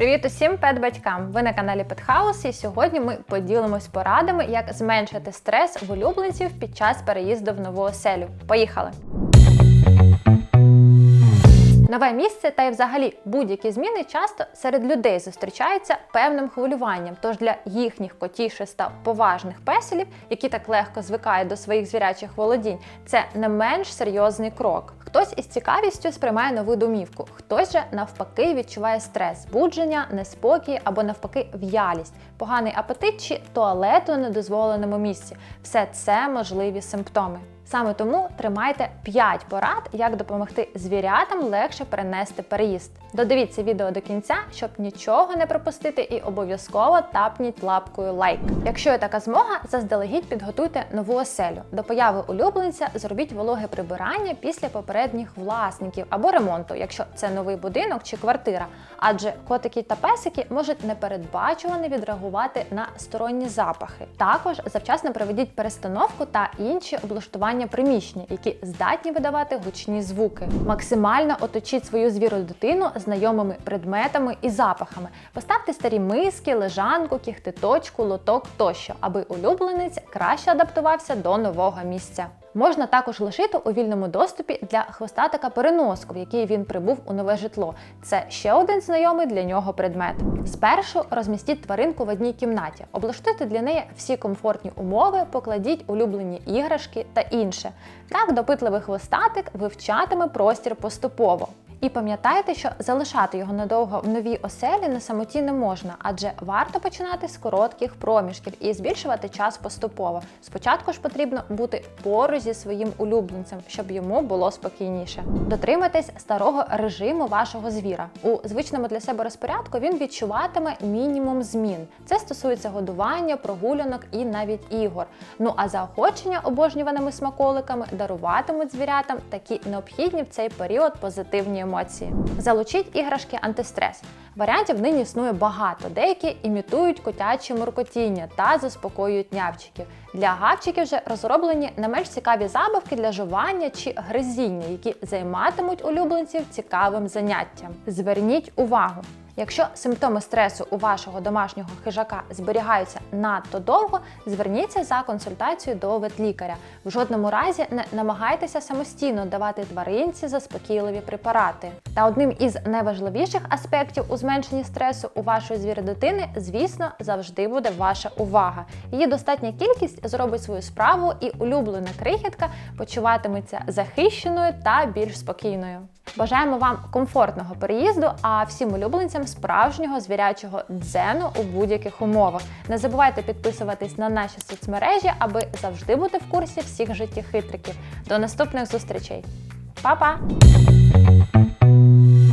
Привіт усім пет-батькам! Ви на каналі Петхаус, і сьогодні ми поділимось порадами, як зменшити стрес в улюбленців під час переїзду в нову оселю. Поїхали! Нове місце та й взагалі будь-які зміни часто серед людей зустрічаються певним хвилюванням. Тож для їхніх котіших та поважних песелів, які так легко звикають до своїх звірячих володінь, це не менш серйозний крок. Хтось із цікавістю сприймає нову домівку, хтось же навпаки відчуває стрес, збудження, неспокій або навпаки в'ялість, поганий апетит чи туалет у недозволеному місці. Все це можливі симптоми. Саме тому тримайте 5 порад, як допомогти звірятам легше перенести переїзд. Додивіться відео до кінця, щоб нічого не пропустити, і обов'язково тапніть лапкою лайк. Якщо є така змога, заздалегідь підготуйте нову оселю. До появи улюбленця зробіть вологе прибирання після попередніх власників або ремонту, якщо це новий будинок чи квартира. Адже котики та песики можуть непередбачувано відреагувати на сторонні запахи. Також завчасно проведіть перестановку та інші облаштування приміщення, які здатні видавати гучні звуки. Максимально оточіть свою звіру дитину знайомими предметами і запахами. Поставте старі миски, лежанку, кіхтиточку, лоток тощо, аби улюбленець краще адаптувався до нового місця. Можна також лишити у вільному доступі для хвостатика переноску, в який він прибув у нове житло. Це ще один знайомий для нього предмет. Спершу розмістіть тваринку в одній кімнаті, облаштуйте для неї всі комфортні умови, покладіть улюблені іграшки та інше. Так допитливий хвостатик вивчатиме простір поступово. І пам'ятайте, що залишати його надовго в новій оселі на самоті не можна, адже варто починати з коротких проміжків і збільшувати час поступово. Спочатку ж потрібно бути поруч зі своїм улюбленцем, щоб йому було спокійніше. Дотримайтесь старого режиму вашого звіра. У звичному для себе розпорядку він відчуватиме мінімум змін. Це стосується годування, прогулянок і навіть ігор. Ну а заохочення обожнюваними смаколиками даруватимуть звірятам такі необхідні в цей період позитивні емоції. Залучіть іграшки антистрес. Варіантів нині існує багато. Деякі імітують котячі муркотіння та заспокоюють нявчиків. Для гавчиків вже розроблені не менш цікаві забавки для жування чи гризіння, які займатимуть улюбленців цікавим заняттям. Зверніть увагу! Якщо симптоми стресу у вашого домашнього хижака зберігаються надто довго, зверніться за консультацією до ветлікаря. В жодному разі не намагайтеся самостійно давати тваринці заспокійливі препарати. Та одним із найважливіших аспектів у зменшенні стресу у вашої звіродитини, звісно, завжди буде ваша увага. Її достатня кількість зробить свою справу, і улюблена крихітка почуватиметься захищеною та більш спокійною. Бажаємо вам комфортного переїзду, а всім улюбленцям справжнього звірячого дзену у будь-яких умовах. Не забувайте підписуватись на наші соцмережі, аби завжди бути в курсі всіх життєхитриків. До наступних зустрічей. Па-па!